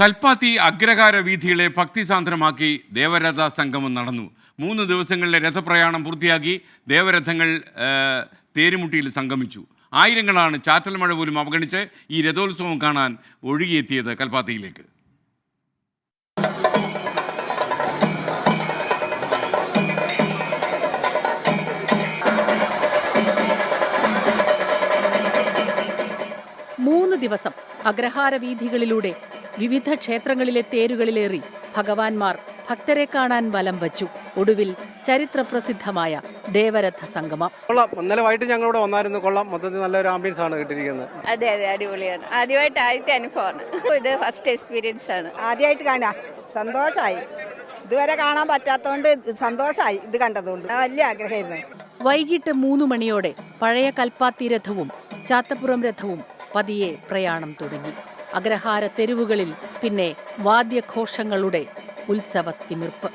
കൽപ്പാത്തി അഗ്രഹാര വീഥികളെ ഭക്തിസാന്ദ്രമാക്കി ദേവരഥ സംഗമം നടന്നു. മൂന്ന് ദിവസങ്ങളിലെ രഥപ്രയാണം പൂർത്തിയാക്കി ദേവരഥങ്ങൾ തേരുമുട്ടിയിൽ സംഗമിച്ചു. ആയിരങ്ങളാണ് ചാറ്റൽ മഴ പോലും അവഗണിച്ച് ഈ രഥോത്സവം കാണാൻ ഒഴുകിയെത്തിയത് കൽപ്പാത്തിയിലേക്ക്. മൂന്ന് ദിവസം അഗ്രഹാര വീഥികളിലൂടെ വിവിധ ക്ഷേത്രങ്ങളിലെ തേരുകളിലേറി ഭഗവാൻമാർ ഭക്തരെ കാണാൻ വലം വച്ചു. ഒടുവിൽ ചരിത്രപ്രസിദ്ധമായ ദേവരഥ സംഗമം. കൊള്ളാം. ഇന്നലെ വൈകിട്ട് ഞങ്ങൾ ഇവിടെ വന്നായിരുന്നു. കൊള്ളാം. മൊത്തത്തിൽ നല്ലൊരു ആംബിയൻസ് ആണ് കിട്ടിയിരിക്കുന്നത്. അതെ അതെ. അടിപൊളിയാണ്. ആദ്യമായിട്ട് ആദ്യത്തെ അനുഭവമാണ്. ഇത് ഫസ്റ്റ് എക്സ്പീരിയൻസ് ആണ്. ആദ്യമായിട്ട് കാണാ. സന്തോഷമായി ഇതുവരെ കാണാൻ പറ്റാത്തതുകൊണ്ട് സന്തോഷമായി ഇത് കണ്ടതുകൊണ്ട്. വലിയ ആഗ്രഹമായിരുന്നു. വൈകിട്ട് മൂന്ന് മണിയോടെ പഴയ കൽപ്പാത്തി രഥവും ചാത്തപ്പുറം രഥവും പതിയെ പ്രയാണം തുടങ്ങി. അഗ്രഹാര തെരുവുകളിൽ പിന്നെ വാദ്യഘോഷങ്ങളുടെ ഉത്സവത്തിമിർപ്പ്.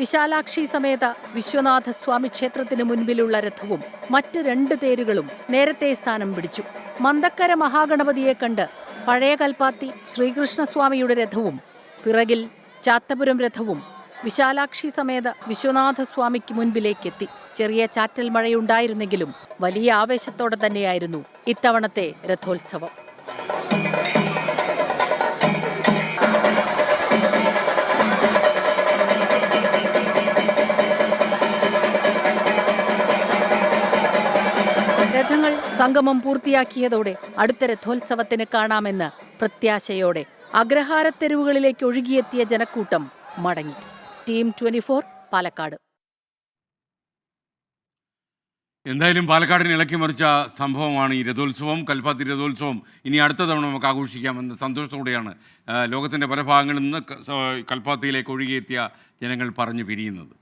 വിശാലാക്ഷി സമേത വിശ്വനാഥ സ്വാമി ക്ഷേത്രത്തിന് മുൻപിലുള്ള രഥവും മറ്റ് രണ്ട് തേരുകളും നേരത്തെ സ്ഥാനം പിടിച്ചു. മന്ദക്കര മഹാഗണപതിയെ കണ്ട് പഴയ കൽപ്പാത്തി ശ്രീകൃഷ്ണസ്വാമിയുടെ രഥവും പിറകിൽ ചാത്തപുരം രഥവും വിശാലാക്ഷി സമേത വിശ്വനാഥസ്വാമിക്ക് മുൻപിലേക്കെത്തി. ചെറിയ ചാറ്റൽ മഴയുണ്ടായിരുന്നെങ്കിലും വലിയ ആവേശത്തോടെ തന്നെയായിരുന്നു ഇത്തവണത്തെ രഥോത്സവം. രഥങ്ങൾ സംഗമം പൂർത്തിയാക്കിയതോടെ അടുത്ത രഥോത്സവത്തിന് കാണാമെന്ന് പ്രത്യാശയോടെ അഗ്രഹാരത്തെരുവുകളിലേക്ക് ഒഴുകിയെത്തിയ ജനക്കൂട്ടം മടങ്ങി. Team twenty Palakkad. എന്തായാലും പാലക്കാടിനെ ഇളക്കി മറിച്ച സംഭവമാണ് ഈ രഥോത്സവം. കൽപ്പാത്തി രഥോത്സവം ഇനി അടുത്ത തവണ നമുക്ക് ആഘോഷിക്കാമെന്ന സന്തോഷത്തോടെയാണ് ലോകത്തിന്റെ പല ഭാഗങ്ങളിൽ നിന്ന് കൽപ്പാത്തിയിലേക്ക് ഒഴുകിയെത്തിയ ജനങ്ങൾ പറഞ്ഞു പിരിയുന്നത്.